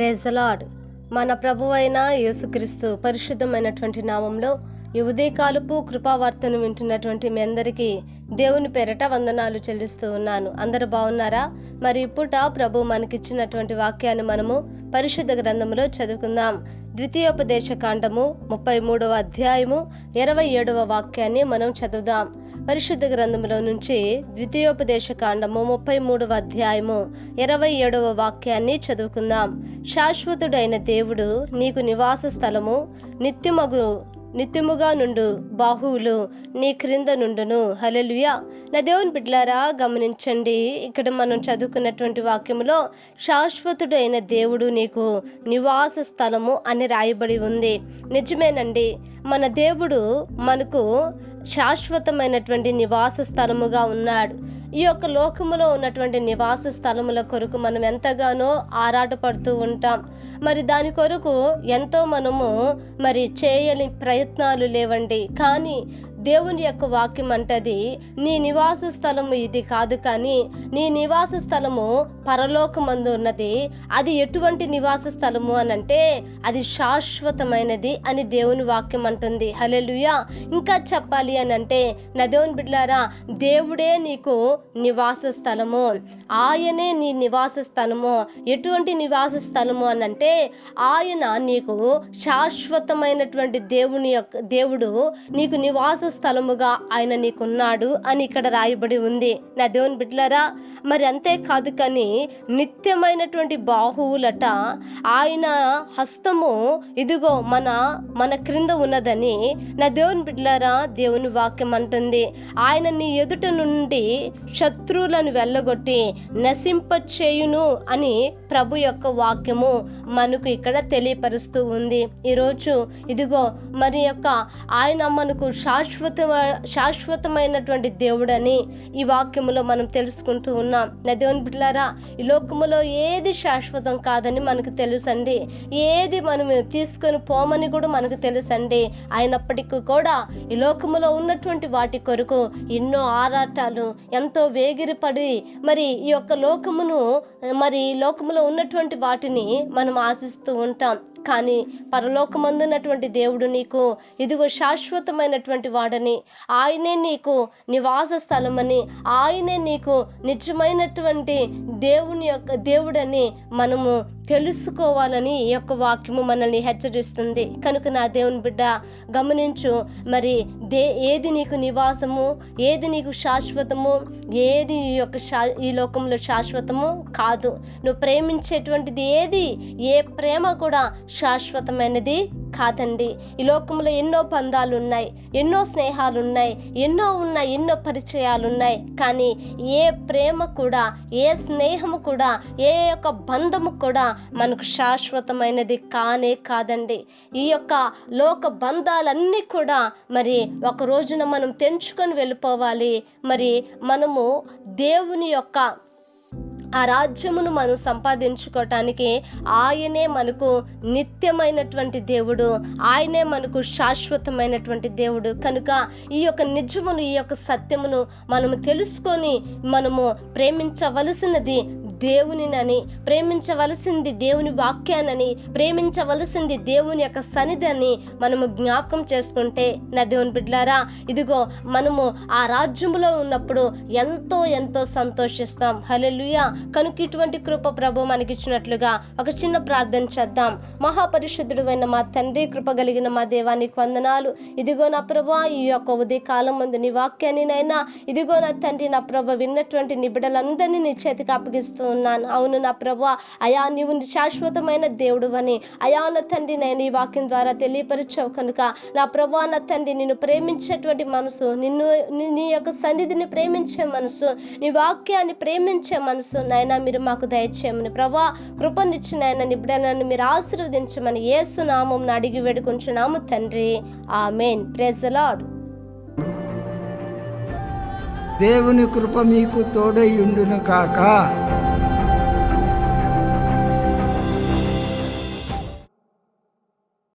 Praise the Lord మన మన ప్రభువైన యేసుక్రీస్తు పరిశుద్ధమైనటువంటి నామంలో ఈ ఉదయకాలపు కృపావార్తను వింటున్నటువంటి మీ అందరికీ దేవుని పేరట వందనాలు చెల్లిస్తూ ఉన్నాను. అందరు బాగున్నారా? మరి ఇప్పుట ప్రభు మనకిచ్చినటువంటి వాక్యాన్ని మనము పరిశుద్ధ గ్రంథంలో చదువుకుందాం. ద్వితీయోపదేశ కాండము ముప్పై మూడవ అధ్యాయము ఇరవై ఏడవ వాక్యాన్ని మనం చదువుదాం. పరిశుద్ధ గ్రంథంలో నుంచి ద్వితీయోపదేశ కాండము ముప్పై మూడవ అధ్యాయము ఇరవై ఏడవ వాక్యాన్ని చదువుకుందాం. శాశ్వతుడైన దేవుడు నీకు నివాస స్థలము నిత్యమగు నిత్యముగా నుండు బాహువులు నీ క్రింద నుండును. హలెలుయా నా దేవుని బిడ్డలారా గమనించండి. ఇక్కడ మనం చదువుకున్నటువంటి వాక్యములో శాశ్వతుడైన దేవుడు నీకు నివాస స్థలము అని రాయబడి ఉంది. నిజమేనండి. మన దేవుడు మనకు శాశ్వతమైనటువంటి నివాస స్థలముగా ఉన్నాడు. ఈ యొక్క లోకములో ఉన్నటువంటి నివాస స్థలముల కొరకు మనం ఎంతగానో ఆరాటపడుతూ ఉంటాం. మరి దాని కొరకు ఎంతో మనము మరి చేయని ప్రయత్నాలు లేవండి. కానీ దేవుని యొక్క వాక్యం అంటది నీ నివాస స్థలము ఇది కాదు కానీ నీ నివాస స్థలము పరలోకమందు ఉన్నది. అది ఎటువంటి నివాస స్థలము అని అంటే అది శాశ్వతమైనది అని దేవుని వాక్యం అంటుంది. హలెలుయా ఇంకా చెప్పాలి అని అంటే నా దేవుని దేవుడే నీకు నివాస స్థలము. ఆయనే నీ నివాస స్థలము. ఎటువంటి నివాస స్థలము అని అంటే ఆయన నీకు శాశ్వతమైనటువంటి దేవుని యొక్క దేవుడు నీకు నివాస స్థలముగా ఆయన నీకున్నాడు అని ఇక్కడ రాయబడి ఉంది. నా దేవుని బిడ్డలారా మరి అంతేకాదు కానీ నిత్యమైనటువంటి బాహువులట ఆయన హస్తము ఇదిగో మన మన క్రింద ఉన్నదని నా దేవుని బిడ్డలారా దేవుని వాక్యం అంటుంది. ఆయన నీ ఎదుట నుండి శత్రువులను వెళ్ళగొట్టి నశింపచేయును అని ప్రభు యొక్క వాక్యము మనకు ఇక్కడ తెలియపరుస్తూ ఉంది. ఈరోజు ఇదిగో మరి యొక్క ఆయన మనకు శాశ్వత శాశ్వత శాశ్వతమైనటువంటి దేవుడని ఈ వాక్యములో మనం తెలుసుకుంటూ ఉన్నాం. నా దేవుని బిడ్డలారా ఈ లోకములో ఏది శాశ్వతం కాదని మనకు తెలుసండి. ఏది మనం తీసుకొని పోమని కూడా మనకు తెలుసండి. అయినప్పటికీ కూడా ఈ లోకములో ఉన్నటువంటి వాటి కొరకు ఎన్నో ఆరాటాలు ఎంతో వేగిరిపడి మరి ఈ యొక్క లోకమును మరి ఈ లోకములో ఉన్నటువంటి వాటిని మనం ఆశిస్తూ ఉంటాం. కానీ పరలోకమందున్నటువంటి దేవుడు నీకు ఇదిగో శాశ్వతమైనటువంటి వాడని ఆయనే నీకు నివాస స్థలమని ఆయనే నీకు నిజమైనటువంటి దేవుని యొక్క దేవుడని మనము తెలుసుకోవాలని ఈ యొక్క వాక్యము మనల్ని హెచ్చరిస్తుంది. కనుక నా దేవుని బిడ్డ గమనించు. మరి దే ఏది నీకు నివాసము? ఏది నీకు శాశ్వతము? ఏది ఈ యొక్క శా ఈ లోకంలో శాశ్వతము? కాదు. నువ్వు ప్రేమించేటువంటిది ఏది? ఏ ప్రేమ కూడా శాశ్వతమైనది కాదండి. ఈ లోకంలో ఎన్నో బంధాలు ఉన్నాయి ఎన్నో స్నేహాలున్నాయి ఎన్నో ఉన్నాయి ఎన్నో పరిచయాలు ఉన్నాయి కానీ ఏ ప్రేమ కూడా ఏ స్నేహము కూడా ఏ యొక్క బంధము కూడా మనకు శాశ్వతమైనది కానే కాదండి. ఈ యొక్క లోక బంధాలన్నీ కూడా మరి ఒక రోజున మనం తెంచుకొని వెళ్ళిపోవాలి. మరి మనము దేవుని యొక్క ఆ రాజ్యమును మనం సంపాదించుకోవటానికి ఆయనే మనకు నిత్యమైనటువంటి దేవుడు ఆయనే మనకు శాశ్వతమైనటువంటి దేవుడు. కనుక ఈ యొక్క నిజమును ఈ యొక్క సత్యమును మనము తెలుసుకొని మనము ప్రేమించవలసినది దేవునినని ప్రేమించవలసింది దేవుని వాక్యానని ప్రేమించవలసింది దేవుని యొక్క సన్నిధిని మనము జ్ఞాపకం చేసుకుంటే నా దేవుని బిడ్డలారా ఇదిగో మనము ఆ రాజ్యములో ఉన్నప్పుడు ఎంతో ఎంతో సంతోషిస్తాం. హలెలుయ కనుక ఇటువంటి కృప ప్రభు మనకిచ్చినట్లుగా ఒక చిన్న ప్రార్థన చేద్దాం. మహాపరిశుద్ధుడు అయిన మా తండ్రి కృప కలిగిన మా దేవానికి వందనాలు. ఇదిగో నా ప్రభా ఈ యొక్క ఉదయ కాలం ముందు నీ వాక్యాన్ని నైనా ఇదిగో నా తండ్రి నా ప్రభ విన్నటువంటి నిబిడలందరినీ నీ చేతికి అప్పగిస్తూ ఉన్నాను. అవును నా ప్రభు అయా నీవు శాశ్వతమైన దేవుడు అని అయా నా తండ్రి నేను ఈ వాక్యం ద్వారా తెలియపరిచావు కనుక. నా ప్రభా నా తండ్రి నిన్ను ప్రేమించేటువంటి మనసు నిన్ను నీ- యొక్క సన్నిధిని ప్రేమించే మనసు నీ వాక్యాన్ని ప్రేమించే మనసు నాయన మీరు మాకు దయచేయమని. ప్రభా కృపనిచ్చిన ఆయన నిబిడనను మీరు ఆశీర్వదించమని యేసు నామం అడిగి వేడుకుంటున్నాము తండ్రి. ఆమెన్. ప్రెజ్ లాడ్ దేవుని కృప మీకు తోడై ఉండును కాక.